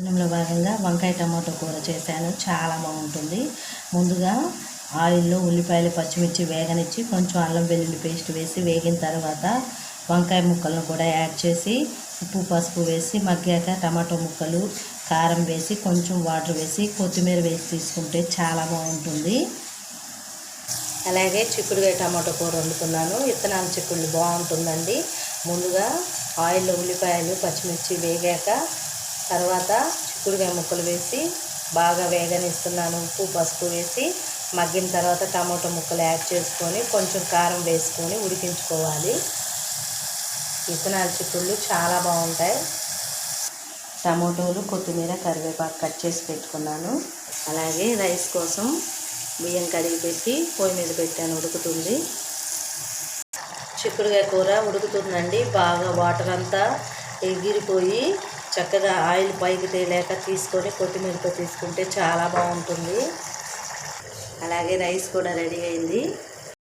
ఇందులో భాగంగా వంకాయ టమాటో కూర చేశాను. చాలా బాగుంటుంది. ముందుగా ఆయిల్లో ఉల్లిపాయలు పచ్చిమిర్చి వేగనిచ్చి కొంచెం అల్లం వెల్లుల్లి పేస్ట్ వేసి వేగిన తర్వాత వంకాయ ముక్కలను కూడా యాడ్ చేసి ఉప్పు పసుపు వేసి మగ్గాక టమాటో ముక్కలు కారం వేసి కొంచెం వాటర్ వేసి కొత్తిమీర వేసి తీసుకుంటే చాలా బాగుంటుంది. అలాగే చిక్కుడుకాయ టమాటో కూర వండుకున్నాను విత్తనాల చిక్కుళ్ళు బాగుంటుందండి. ముందుగా ఆయిల్లో ఉల్లిపాయలు పచ్చిమిర్చి వేగాక తర్వాత చిక్కుడుకాయ ముక్కలు వేసి బాగా వేగనిస్తున్నాను. ఉప్పు పసుపు వేసి మగ్గిన తర్వాత టమాటో ముక్కలు యాడ్ చేసుకొని కొంచెం కారం వేసుకొని ఉడికించుకోవాలి. విత్తనాల చిక్కుళ్ళు చాలా బాగుంటాయి. టమాటోలు కొత్తిమీర కరివేపాకు కట్ చేసి పెట్టుకున్నాను. అలాగే రైస్ కోసం బియ్యం కడిగి పెట్టి పొయ్యి మీద పెట్టాను ఉడుకుతుంది. చిక్కుడుకాయ కూర ఉడుకుతుందండి. బాగా వాటర్ అంతా ఎగిరిపోయి చక్కగా ఆయిల్ పైకి తేలేక తీసుకొని కొత్తిమీరతో తీసుకుంటే చాలా బాగుంటుంది. అలాగే రైస్ కూడా రెడీ అయింది.